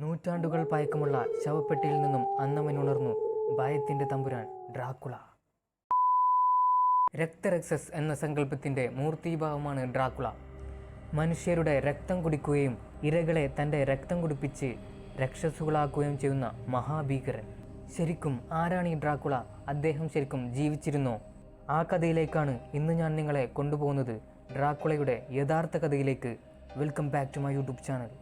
നൂറ്റാണ്ടുകൾ പയക്കമുള്ള ശവപ്പെട്ടിയിൽ നിന്നും അന്നവൻ ഉണർന്നു ഭയത്തിന്റെ തമ്പുരാൻ ഡ്രാക്കുള. രക്തരക്സസ് എന്ന സങ്കല്പത്തിന്റെ മൂർത്തീഭാവമാണ് ഡ്രാക്കുള. മനുഷ്യരുടെ രക്തം കുടിക്കുകയും ഇരകളെ തന്റെ രക്തം കുടിപ്പിച്ച് രക്ഷസുകളാക്കുകയും ചെയ്യുന്ന മഹാഭീകരൻ. ശരിക്കും ആരാണ് ഈ ഡ്രാക്കുള? അദ്ദേഹം ശരിക്കും ജീവിച്ചിരുന്നോ? ആ കഥയിലേക്കാണ് ഇന്ന് ഞാൻ നിങ്ങളെ കൊണ്ടുപോകുന്നത്. ഡ്രാക്കുളയുടെ യഥാർത്ഥ കഥയിലേക്ക്. Welcome back to my YouTube channel.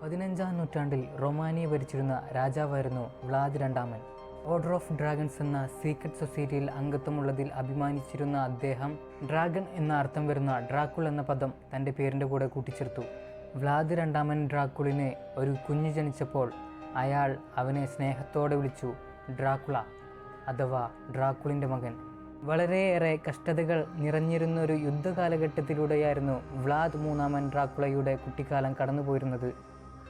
പതിനഞ്ചാം നൂറ്റാണ്ടിൽ റൊമാനിയ ഭരിച്ചിരുന്ന രാജാവായിരുന്നു വ്ളാദ് രണ്ടാമൻ. ഓർഡർ ഓഫ് ഡ്രാഗൺസ് എന്ന സീക്രട്ട് സൊസൈറ്റിയിൽ അംഗത്വമുള്ളതിൽ അഭിമാനിച്ചിരുന്ന അദ്ദേഹം ഡ്രാഗൺ എന്ന അർത്ഥം വരുന്ന ഡ്രാക്കുൾ എന്ന പദം തന്റെ പേരിന്റെ കൂടെ കൂട്ടിച്ചേർത്തു. വ്ളാദ് രണ്ടാമൻ ഡ്രാക്കുളിനെ ഒരു കുഞ്ഞു ജനിച്ചപ്പോൾ അയാൾ അവനെ സ്നേഹത്തോടെ വിളിച്ചു ഡ്രാക്കുള അഥവാ ഡ്രാക്കുളിന്റെ മകൻ വളരെയേറെ കഷ്ടതകൾ നിറഞ്ഞിരുന്ന ഒരു യുദ്ധകാലഘട്ടത്തിലൂടെയായിരുന്നു വ്ലാദ് മൂന്നാമൻ ഡ്രാക്കുളയുടെ കുട്ടിക്കാലം കടന്നുപോയിരുന്നത്.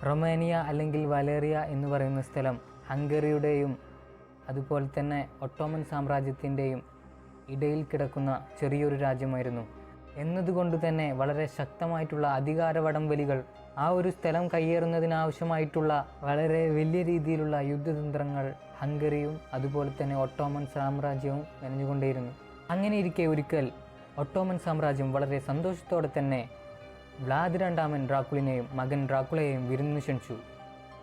റൊമാനിയ അല്ലെങ്കിൽ വലേറിയ എന്ന് പറയുന്ന സ്ഥലം ഹംഗറിയുടെയും അതുപോലെ തന്നെ ഒട്ടോമൻ സാമ്രാജ്യത്തിന്റെയും ഇടയിൽ കിടക്കുന്ന ചെറിയൊരു രാജ്യമായിരുന്നു. എന്നതുകൊണ്ട് തന്നെ വളരെ ശക്തമായിട്ടുള്ള അധികാര വടംവലികൾ ആ ഒരു സ്ഥലം കയ്യേറുന്നതിനാവശ്യമായിട്ടുള്ള വളരെ വലിയ രീതിയിലുള്ള യുദ്ധതന്ത്രങ്ങൾ ഹംഗറിയും അതുപോലെ തന്നെ ഒട്ടോമൻ സാമ്രാജ്യവും മെനഞ്ഞുകൊണ്ടേയിരുന്നു. അങ്ങനെ ഇരിക്കെ ഒരിക്കൽ ഒട്ടോമൻ സാമ്രാജ്യം വളരെ സന്തോഷത്തോടെ തന്നെ വ്ലാദ് രണ്ടാമൻ ഡ്രാക്കുളിനെയും മകൻ ഡ്രാക്കുളയെയും വിരുന്നു ക്ഷണിച്ചു.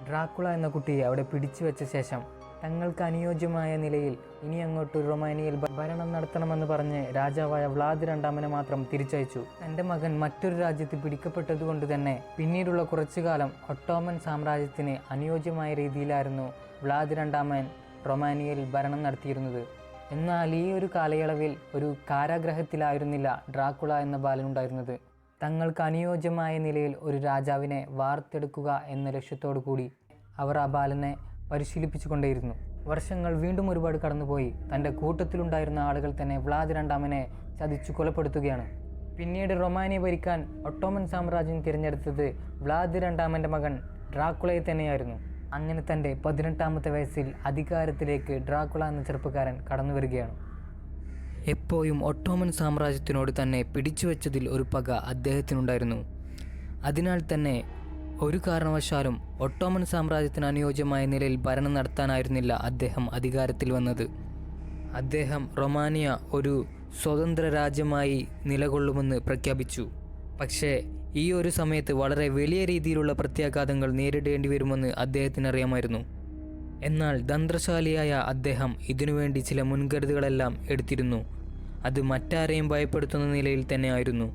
ഡ്രാക്കുള എന്ന കുട്ടിയെ അവിടെ പിടിച്ചു വെച്ച ശേഷം തങ്ങൾക്ക് അനുയോജ്യമായ നിലയിൽ ഇനി അങ്ങോട്ട് റൊമാനിയയിൽ ഭരണം നടത്തണമെന്ന് പറഞ്ഞ് രാജാവായ വ്ലാദ് രണ്ടാമനെ മാത്രം തിരിച്ചയച്ചു. തന്റെ മകൻ മറ്റൊരു രാജ്യത്ത് പിടിക്കപ്പെട്ടതുകൊണ്ട് തന്നെ പിന്നീടുള്ള കുറച്ചു കാലം ഒട്ടോമൻ സാമ്രാജ്യത്തിന് അനുയോജ്യമായ രീതിയിലായിരുന്നു വ്ലാദ് രണ്ടാമൻ റൊമാനിയയിൽ ഭരണം നടത്തിയിരുന്നത്. എന്നാൽ ഈ ഒരു കാലയളവിൽ ഒരു കാരാഗ്രഹത്തിലായിരുന്നില്ല ഡ്രാക്കുള എന്ന ബാലനുണ്ടായിരുന്നത് തങ്ങൾക്ക് അനുയോജ്യമായ നിലയിൽ ഒരു രാജാവിനെ വാർത്തെടുക്കുക എന്ന ലക്ഷ്യത്തോടു കൂടി അവർ ആ ബാലനെ പരിശീലിപ്പിച്ചുകൊണ്ടേയിരുന്നു. വർഷങ്ങൾ വീണ്ടും ഒരുപാട് കടന്നുപോയി. തന്റെ കൂട്ടത്തിലുണ്ടായിരുന്ന ആളുകൾ തന്നെ വ്ലാദ് രണ്ടാമനെ ചതിച്ചു കൊലപ്പെടുത്തുകയാണ്. പിന്നീട് റൊമാനിയ ഭരിക്കാൻ ഒട്ടോമൻ സാമ്രാജ്യം തിരഞ്ഞെടുത്തത് വ്ലാദ് രണ്ടാമന്റെ മകൻ ഡ്രാക്കുളയെ തന്നെയായിരുന്നു. അങ്ങനെ തന്റെ പതിനെട്ടാമത്തെ വയസ്സിൽ അധികാരത്തിലേക്ക് ഡ്രാക്കുള എന്ന ചെറുപ്പക്കാരൻ കടന്നു വരികയാണ് എപ്പോഴും ഒട്ടോമൻ സാമ്രാജ്യത്തിനോട് തന്നെ പിടിച്ചു പിടിച്ചുവെച്ചതിൽ ഒരു പക അദ്ദേഹത്തിനുണ്ടായിരുന്നു. അതിനാൽ തന്നെ ഒരു കാരണവശാലും ഒട്ടോമൻ സാമ്രാജ്യത്തിന് അനുയോജ്യമായ നിലയിൽ ഭരണം നടത്താനായിരുന്നില്ല അദ്ദേഹം അധികാരത്തിൽ വന്നത്. അദ്ദേഹം റൊമാനിയ ഒരു സ്വതന്ത്ര രാജ്യമായി നിലകൊള്ളുമെന്ന് പ്രഖ്യാപിച്ചു. പക്ഷേ ഈ ഒരു സമയത്ത് വളരെ വലിയ രീതിയിലുള്ള പ്രത്യാഘാതങ്ങൾ നേരിടേണ്ടി വരുമെന്ന് അദ്ദേഹത്തിന് അറിയാമായിരുന്നു എന്നാൽ തന്ത്രശാലിയായ അദ്ദേഹം ഇതിനുവേണ്ടി ചില മുൻകരുതലുകളെല്ലാം എടുത്തിരുന്നു. അത് മറ്റാരെയും ഭയപ്പെടുത്തുന്ന നിലയിൽ തന്നെയായിരുന്നു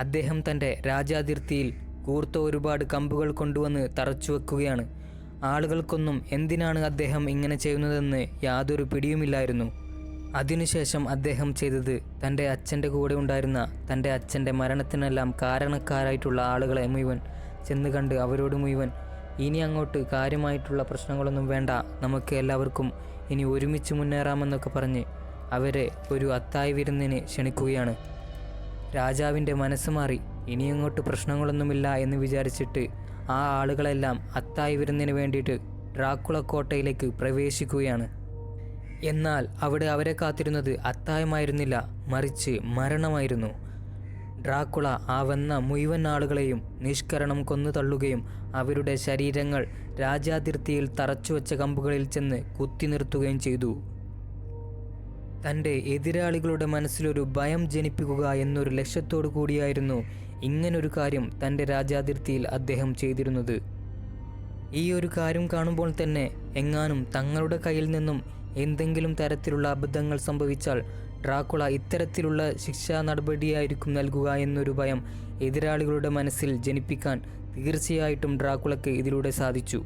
അദ്ദേഹം തന്റെ രാജാതിർത്തിയിൽ കൂർത്ത ഒരുപാട് കമ്പുകൾ കൊണ്ടുവന്ന് തറച്ചു വെക്കുകയാണ്. ആളുകൾക്കൊന്നും എന്തിനാണ് അദ്ദേഹം ഇങ്ങനെ ചെയ്യുന്നതെന്ന് യാതൊരു പിടിയുമില്ലായിരുന്നു. അതിനുശേഷം അദ്ദേഹം ചെയ്തത് തന്റെ അച്ഛന്റെ കൂടെ ഉണ്ടായിരുന്ന തന്റെ അച്ഛന്റെ മരണത്തിനെല്ലാം കാരണക്കാരായിട്ടുള്ള ആളുകളെ മുഴുവൻ ചെന്ന് കണ്ട് അവരോട് മുഴുവൻ ഇനി അങ്ങോട്ട് കാര്യമായിട്ടുള്ള പ്രശ്നങ്ങളൊന്നും വേണ്ട നമുക്ക് എല്ലാവർക്കും ഇനി ഒരുമിച്ച് മുന്നേറാമെന്നൊക്കെ പറഞ്ഞ് അവരെ ഒരു അത്തായി വിരുന്നിന് ക്ഷണിക്കുകയാണ്. രാജാവിന്റെ മനസ്സ് മാറി ഇനി അങ്ങോട്ട് പ്രശ്നങ്ങളൊന്നുമില്ല എന്ന് വിചാരിച്ചിട്ട് ആ ആളുകളെല്ലാം അത്തായി വിരുന്നിന് വേണ്ടിയിട്ട് ഡ്രാക്കുള കോട്ടയിലേക്ക് പ്രവേശിക്കുകയാണ്. എന്നാൽ അവിടെ അവരെ കാത്തിരുന്നത് അത്തായമായിരുന്നില്ല മറിച്ച് മരണമായിരുന്നു. ഡ്രാക്കുള ആ വന്ന മുഴുവൻ ആളുകളെയും നിഷ്കരണം കൊന്നു തള്ളുകയും അവരുടെ ശരീരങ്ങൾ രാജാതിർത്തിയിൽ തറച്ചുവെച്ച കമ്പുകളിൽ ചെന്ന് കുത്തി നിർത്തുകയും ചെയ്തു. തന്റെ എതിരാളികളുടെ മനസ്സിലൊരു ഭയം ജനിപ്പിക്കുക എന്നൊരു ലക്ഷ്യത്തോടു കൂടിയായിരുന്നു ഇങ്ങനൊരു കാര്യം തന്റെ രാജാതിർത്തിയിൽ അദ്ദേഹം ചെയ്തിരുന്നത്. ഈ ഒരു കാര്യം കാണുമ്പോൾ തന്നെ എങ്ങാനും തങ്ങളുടെ കയ്യിൽ നിന്നും എന്തെങ്കിലും തരത്തിലുള്ള അബദ്ധങ്ങൾ സംഭവിച്ചാൽ ഡ്രാക്കുള ഇത്തരത്തിലുള്ള ശിക്ഷാ നടപടിയായിരിക്കും നൽകുക എന്നൊരു ഭയം എതിരാളികളുടെ മനസ്സിൽ ജനിപ്പിക്കാൻ തീർച്ചയായിട്ടും ഡ്രാക്കുളയ്ക്ക് ഇതിലൂടെ സാധിച്ചു.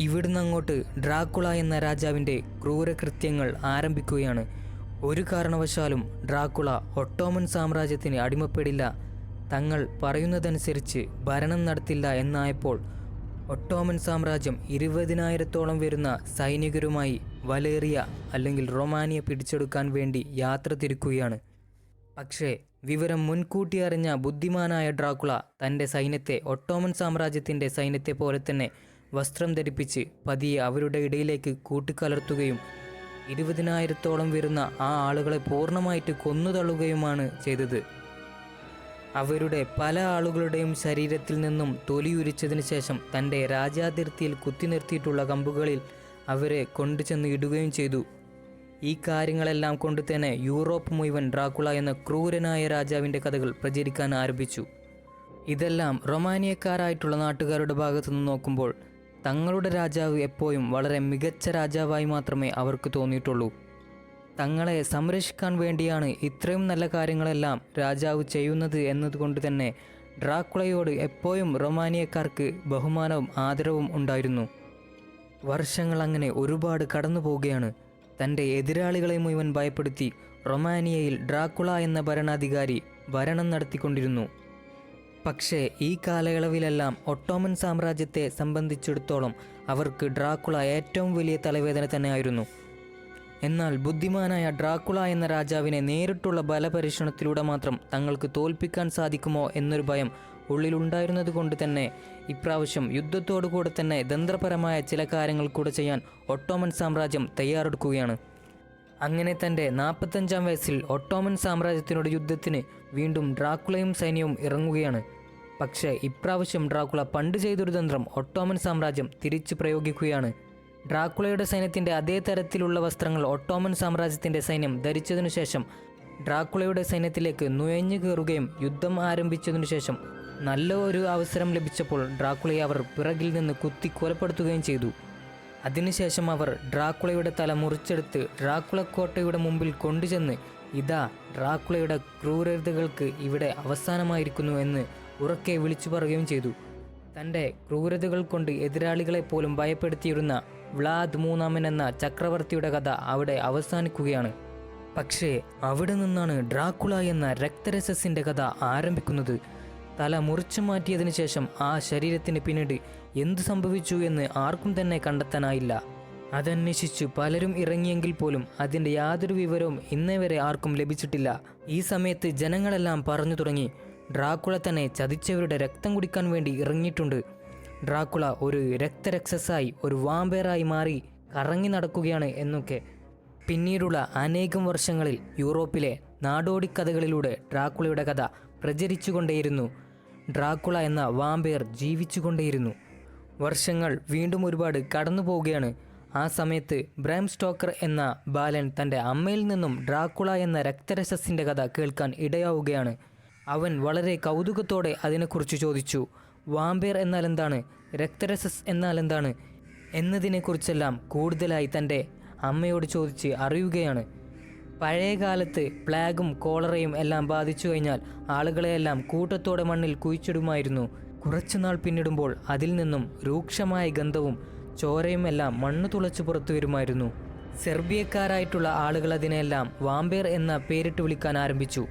ഇവിടുന്ന് അങ്ങോട്ട് ഡ്രാക്കുള എന്ന രാജാവിന്റെ ക്രൂരകൃത്യങ്ങൾ ആരംഭിക്കുകയാണ്. ഒരു കാരണവശാലും ഡ്രാക്കുള ഒട്ടോമൻ സാമ്രാജ്യത്തിന് അടിമപ്പെടില്ല. തങ്ങൾ പറയുന്നതനുസരിച്ച് ഭരണം നടത്തില്ല എന്നായപ്പോൾ ഒട്ടോമൻ സാമ്രാജ്യം ഇരുപതിനായിരത്തോളം വരുന്ന സൈനികരുമായി വലേറിയ അല്ലെങ്കിൽ റൊമാനിയ പിടിച്ചെടുക്കാൻ വേണ്ടി യാത്ര തിരിക്കുകയാണ്. പക്ഷേ വിവരം മുൻകൂട്ടി അറിഞ്ഞ ബുദ്ധിമാനായ ഡ്രാക്കുള തന്റെ സൈന്യത്തെ ഒട്ടോമൻ സാമ്രാജ്യത്തിന്റെ സൈന്യത്തെ പോലെ തന്നെ വസ്ത്രം ധരിപ്പിച്ച് പതിയെ അവരുടെ ഇടയിലേക്ക് കൂട്ടിക്കലർത്തുകയും ഇരുപതിനായിരത്തോളം വരുന്ന ആ ആളുകളെ പൂർണമായിട്ട് കൊന്നുതള്ളുകയുമാണ് ചെയ്തത്. അവരുടെ പല ആളുകളുടെയും ശരീരത്തിൽ നിന്നും തൊലിയുരിച്ചതിന് ശേഷം തന്റെ രാജ്യാതിർത്തിയിൽ കുത്തി നിർത്തിയിട്ടുള്ള കമ്പുകളിൽ അവരെ കൊണ്ടുചെന്ന് ഇടുകയും ചെയ്തു. ഈ കാര്യങ്ങളെല്ലാം കൊണ്ട് തന്നെ യൂറോപ്പ് മുഴുവൻ ഡ്രാക്കുള എന്ന ക്രൂരനായ രാജാവിന്റെ കഥകൾ പ്രചരിക്കാൻ ആരംഭിച്ചു. ഇതെല്ലാം റൊമാനിയക്കാരായിട്ടുള്ള നാട്ടുകാരുടെ ഭാഗത്തു നിന്ന് നോക്കുമ്പോൾ തങ്ങളുടെ രാജാവ് എപ്പോഴും വളരെ മികച്ച രാജാവായി മാത്രമേ അവർക്ക് തോന്നിയിട്ടുള്ളൂ. തങ്ങളെ സംരക്ഷിക്കാൻ വേണ്ടിയാണ് ഇത്രയും നല്ല കാര്യങ്ങളെല്ലാം രാജാവ് ചെയ്യുന്നത് എന്നതുകൊണ്ട് തന്നെ ഡ്രാക്കുളയോട് എപ്പോഴും റൊമാനിയക്കാർക്ക് ബഹുമാനവും ആദരവും ഉണ്ടായിരുന്നു. വർഷങ്ങൾ അങ്ങനെ ഒരുപാട് കടന്നു പോവുകയാണ്. തന്റെ എതിരാളികളെ മുഴുവൻ ഭയപ്പെടുത്തി റൊമാനിയയിൽ ഡ്രാക്കുള എന്ന ഭരണാധികാരി ഭരണം നടത്തിക്കൊണ്ടിരുന്നു. പക്ഷേ ഈ കാലയളവിലെല്ലാം ഒട്ടോമൻ സാമ്രാജ്യത്തെ സംബന്ധിച്ചിടത്തോളം അവർക്ക് ഡ്രാക്കുള ഏറ്റവും വലിയ തലവേദന തന്നെയായിരുന്നു. എന്നാൽ ബുദ്ധിമാനായ ഡ്രാക്കുള എന്ന രാജാവിനെ നേരിട്ടുള്ള ബലപരീക്ഷണത്തിലൂടെ മാത്രം തങ്ങൾക്ക് തോൽപ്പിക്കാൻ സാധിക്കുമോ എന്നൊരു ഭയം ഉള്ളിലുണ്ടായിരുന്നത് കൊണ്ട് തന്നെ ഇപ്രാവശ്യം യുദ്ധത്തോടു കൂടെ തന്നെ തന്ത്രപരമായ ചില കാര്യങ്ങൾ കൂടെ ചെയ്യാൻ ഒട്ടോമൻ സാമ്രാജ്യം തയ്യാറെടുക്കുകയാണ്. അങ്ങനെ തന്റെ നാൽപ്പത്തഞ്ചാം വയസ്സിൽ ഒട്ടോമൻ സാമ്രാജ്യത്തിനോട് യുദ്ധത്തിന് വീണ്ടും ഡ്രാക്കുളയും സൈന്യവും ഇറങ്ങുകയാണ്. പക്ഷേ ഇപ്രാവശ്യം ഡ്രാക്കുള പണ്ട് ചെയ്തൊരു തന്ത്രം ഒട്ടോമൻ സാമ്രാജ്യം തിരിച്ചു പ്രയോഗിക്കുകയാണ്. ഡ്രാക്കുളയുടെ സൈന്യത്തിന്റെ അതേ തരത്തിലുള്ള വസ്ത്രങ്ങൾ ഒട്ടോമൻ സാമ്രാജ്യത്തിന്റെ സൈന്യം ധരിച്ചതിനു ശേഷം ഡ്രാക്കുളയുടെ സൈന്യത്തിലേക്ക് നുഴഞ്ഞു കയറുകയും യുദ്ധം ആരംഭിച്ചതിനു ശേഷം നല്ല ഒരു അവസരം ലഭിച്ചപ്പോൾ ഡ്രാക്കുളയെ അവർ പിറകിൽ നിന്ന് കുത്തി കൊലപ്പെടുത്തുകയും ചെയ്തു. അതിനുശേഷം അവർ ഡ്രാക്കുളയുടെ തല മുറിച്ചെടുത്ത് ഡ്രാക്കുള കോട്ടയുടെ മുമ്പിൽ കൊണ്ടുചെന്ന് ഇതാ ഡ്രാക്കുളയുടെ ക്രൂരതകൾക്ക് ഇവിടെ അവസാനമായിരിക്കുന്നു എന്ന് ഉറക്കെ വിളിച്ചു പറയുകയും ചെയ്തു. തന്റെ ക്രൂരതകൾ കൊണ്ട് എതിരാളികളെ പോലും ഭയപ്പെടുത്തിയിരുന്ന വ്ലാദ് മൂന്നാമൻ എന്ന ചക്രവർത്തിയുടെ കഥ അവിടെ അവസാനിക്കുകയാണ്. പക്ഷേ അവിടെ നിന്നാണ് ഡ്രാക്കുള എന്ന രക്തരസസിന്റെ കഥ ആരംഭിക്കുന്നത്. തല മുറിച്ചു മാറ്റിയതിനു ശേഷം ആ ശരീരത്തിന് പിന്നീട് എന്തു സംഭവിച്ചു എന്ന് ആർക്കും തന്നെ കണ്ടെത്താനായില്ല. അതന്വേഷിച്ചു പലരും ഇറങ്ങിയെങ്കിൽ പോലും അതിന്റെ യാതൊരു വിവരവും ഇന്നേ വരെ ആർക്കും ലഭിച്ചിട്ടില്ല. ഈ സമയത്ത് ജനങ്ങളെല്ലാം പറഞ്ഞു തുടങ്ങി ഡ്രാക്കുള തന്നെ ചതിച്ചവരുടെ രക്തം കുടിക്കാൻ വേണ്ടി ഇറങ്ങിയിട്ടുണ്ട്. ഡ്രാക്കുള ഒരു രക്തരക്ഷസായി ഒരു വാമ്പേറായി മാറി കറങ്ങി നടക്കുകയാണ് എന്നൊക്കെ. പിന്നീടുള്ള അനേകം വർഷങ്ങളിൽ യൂറോപ്പിലെ നാടോടി കഥകളിലൂടെ ഡ്രാക്കുളയുടെ കഥ പ്രചരിച്ചുകൊണ്ടേയിരുന്നു. ഡ്രാക്കുള എന്ന വാമ്പയർ ജീവിച്ചുകൊണ്ടേയിരുന്നു. വർഷങ്ങൾ വീണ്ടും ഒരുപാട് കടന്നു പോവുകയാണ് ആ സമയത്ത് ബ്രാം സ്റ്റോക്കർ എന്ന ബാലൻ തന്റെ അമ്മയിൽ നിന്നും ഡ്രാക്കുള എന്ന രക്തരസസിന്റെ കഥ കേൾക്കാൻ ഇടയാവുകയാണ്. അവൻ വളരെ കൗതുകത്തോടെ അതിനെക്കുറിച്ച് ചോദിച്ചു. വാമ്പയർ എന്നാൽ എന്താണ് രക്തരസസ് എന്നാൽ എന്താണ് എന്നതിനെക്കുറിച്ചെല്ലാം കൂടുതലായി തന്റെ അമ്മയോട് ചോദിച്ച് അറിയുകയാണ്. പഴയ കാലത്ത് പ്ലാഗും കോളറയും എല്ലാം ബാധിച്ചു കഴിഞ്ഞാൽ ആളുകളെയെല്ലാം കൂട്ടത്തോടെ മണ്ണിൽ കുഴിച്ചിടുമായിരുന്നു. കുറച്ചുനാൾ പിന്നിടുമ്പോൾ അതിൽ നിന്നും രൂക്ഷമായ ഗന്ധവും ചോരയും എല്ലാം മണ്ണ് തുളച്ചു പുറത്തു വരുമായിരുന്നു. സെർബിയക്കാരായിട്ടുള്ള ആളുകൾ അതിനെല്ലാം വാമ്പേർ എന്ന പേരിട്ട് വിളിക്കാൻ ആരംഭിച്ചു.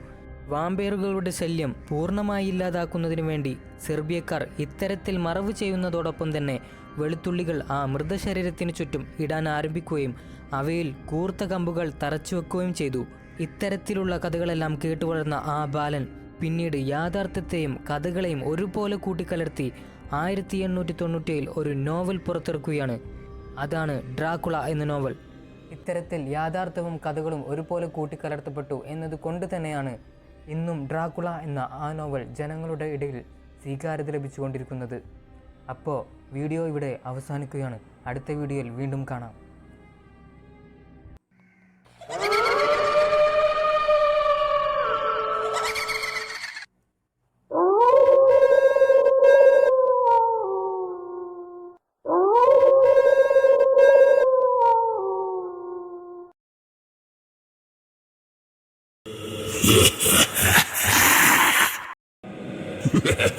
വാമ്പേറുകളുടെ ശല്യം പൂർണമായി ഇല്ലാതാക്കുന്നതിനു വേണ്ടി സെർബിയക്കാർ ഇത്തരത്തിൽ മറവ് ചെയ്യുന്നതോടൊപ്പം തന്നെ വെളുത്തുള്ളികൾ ആ മൃതശരീരത്തിനു ചുറ്റും ഇടാൻ ആരംഭിക്കുകയും അവയിൽ കൂർത്ത കമ്പുകൾ തറച്ചു വെക്കുകയും ചെയ്തു. ഇത്തരത്തിലുള്ള കഥകളെല്ലാം കേട്ടുവളർന്ന ആ ബാലൻ പിന്നീട് യാഥാർത്ഥ്യത്തെയും കഥകളെയും ഒരുപോലെ കൂട്ടിക്കലർത്തി ആയിരത്തി എണ്ണൂറ്റി തൊണ്ണൂറ്റിയേഴിൽ ഒരു നോവൽ പുറത്തിറക്കുകയാണ്. അതാണ് ഡ്രാക്കുള എന്ന നോവൽ. ഇത്തരത്തിൽ യാഥാർത്ഥ്യവും കഥകളും ഒരുപോലെ കൂട്ടിക്കലർത്തപ്പെട്ടു എന്നത് കൊണ്ട് തന്നെയാണ് ഇന്നും ഡ്രാക്കുള എന്ന ആ നോവൽ ജനങ്ങളുടെ ഇടയിൽ സ്വീകാര്യത ലഭിച്ചുകൊണ്ടിരിക്കുന്നത്. അപ്പോൾ വീഡിയോ ഇവിടെ അവസാനിക്കുകയാണ്. അടുത്ത വീഡിയോയിൽ വീണ്ടും കാണാം. Ha ha ha.